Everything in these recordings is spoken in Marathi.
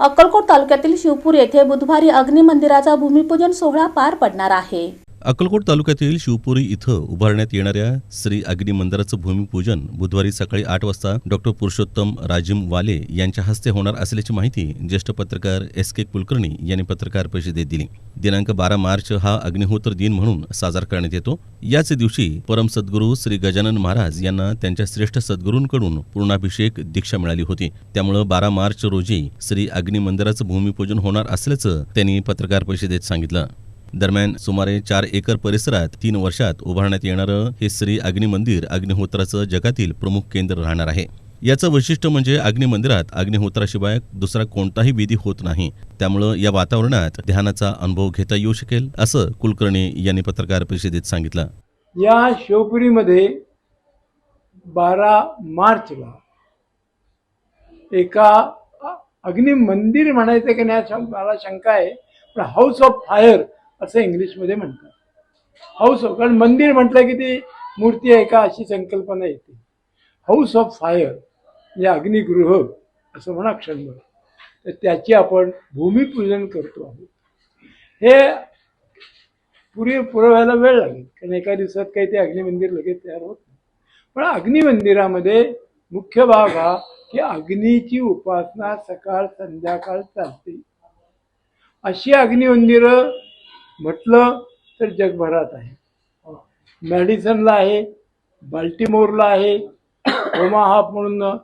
अक्कलकोट तालुक्यातील शिवपूर येथे बुधवारी अग्निमंदिराचा भूमिपूजन सोहळा पार पडणार आहे. अक्कलकोट तालुक्यातील शिवपुरी इथं उभारण्यात येणाऱ्या श्री अग्नी मंदिराचं भूमिपूजन बुधवारी सकाळी आठ वाजता डॉक्टर पुरुषोत्तम राजिम वाले यांच्या हस्ते होणार असल्याची माहिती ज्येष्ठ पत्रकार एस के कुलकर्णी यांनी पत्रकार परिषदेत दिली. दिनांक बारा मार्च हा अग्निहोत्र दिन म्हणून साजरा करण्यात येतो. याच दिवशी परम सद्गुरू श्री गजानन महाराज यांना त्यांच्या श्रेष्ठ सद्गुरूंकडून पूर्णाभिषेक दीक्षा मिळाली होती. त्यामुळं बारा मार्च रोजी श्री अग्निमंदिराचं भूमिपूजन होणार असल्याचं त्यांनी पत्रकार परिषदेत सांगितलं. दरम्यान सुमारे चार एकर परिसरात तीन वर्षात उभारण्यात येणारं हे श्री अग्निमंदिर अग्निहोत्राचं जगातील प्रमुख केंद्र राहणार आहे. याचं वैशिष्ट्य म्हणजे अग्निमंदिरात अग्निहोत्राशिवाय दुसरा कोणताही विधी होत नाही. त्यामुळं या वातावरणात ध्यानाचा अनुभव घेता येऊ शकेल असं कुलकर्णी यांनी पत्रकार परिषदेत सांगितलं. या शिवपुरीमध्ये बारा मार्चला एका अग्निमंदिर म्हणायचं की नाही मला शंका आहे पण हाऊस ऑफ फायर असं इंग्लिशमध्ये म्हणतात. हाऊस ऑफ कारण मंदिर म्हटलं की ती मूर्ती आहे का अशी संकल्पना येते. हाऊस ऑफ फायर म्हणजे अग्निगृह असं म्हणा क्षणभर. तर त्याची आपण भूमिपूजन करतो आहोत. हे पुरी पुरवायला वेळ लागेल कारण एका दिवसात काही ते अग्निमंदिर लगेच तयार होत नाही. पण अग्निमंदिरामध्ये मुख्य भाग हा की अग्नीची उपासना सकाळ संध्याकाळ चालते. अशी अग्निमंदिरं म्हटलं तर जगभरात आहे. मॅडिसनला आहे बाल्टीमोरला आहे ओमाहाप म्हणून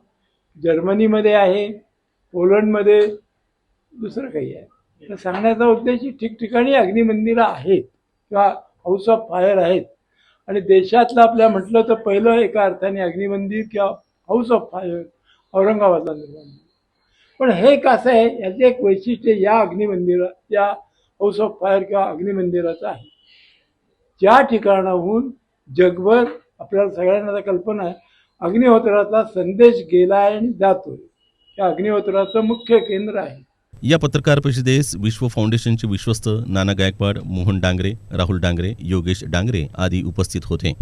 जर्मनीमध्ये आहे पोलंडमध्ये दुसरं काही आहे. तर सांगण्याचा उद्देश ठिकठिकाणी अग्निमंदिरं आहेत किंवा हाऊस ऑफ फायर आहेत. आणि देशातलं आपल्या म्हटलं तर पहिलं एका अर्थाने अग्निमंदिर किंवा हाऊस ऑफ फायर औरंगाबादला निर्माण पण हे कसं आहे याचे एक वैशिष्ट्य या अग्निमंदिरा या हाऊस ऑफ फायर किंवा अग्निमंदिराचं आहे. ज्या ठिकाणाहून जगभर आपल्याला सगळ्यांना कल्पना आहे अग्निहोत्राचा संदेश गेला आहे आणि जातोय. या अग्निहोत्राचं मुख्य केंद्र आहे. या पत्रकार परिषदेस विश्व फाउंडेशनचे विश्वस्त नाना गायकवाड मोहन डांगरे राहुल डांगरे योगेश डांगरे आदी उपस्थित होते.